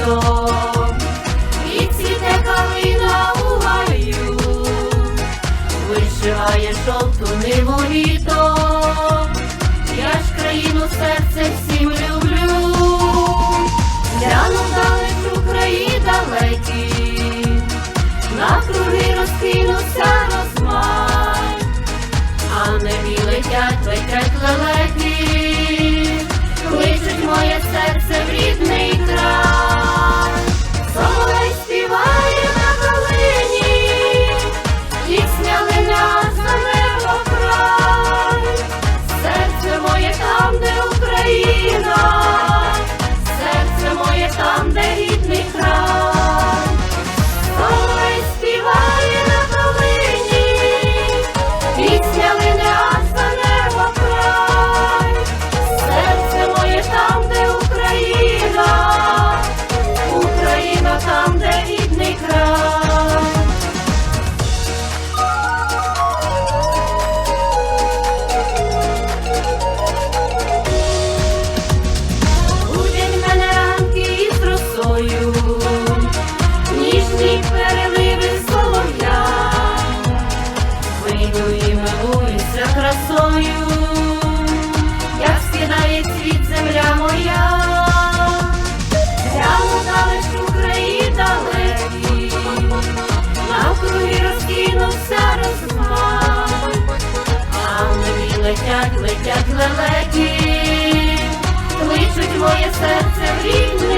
листом, і цвіте калина у шовту ниву літо. красою, як скидає світ земля моя, Глянув далеч Україні далекі, навкруги розкинувся розмах, а мені летять, летять лелеки, кличуть моє серце в рідну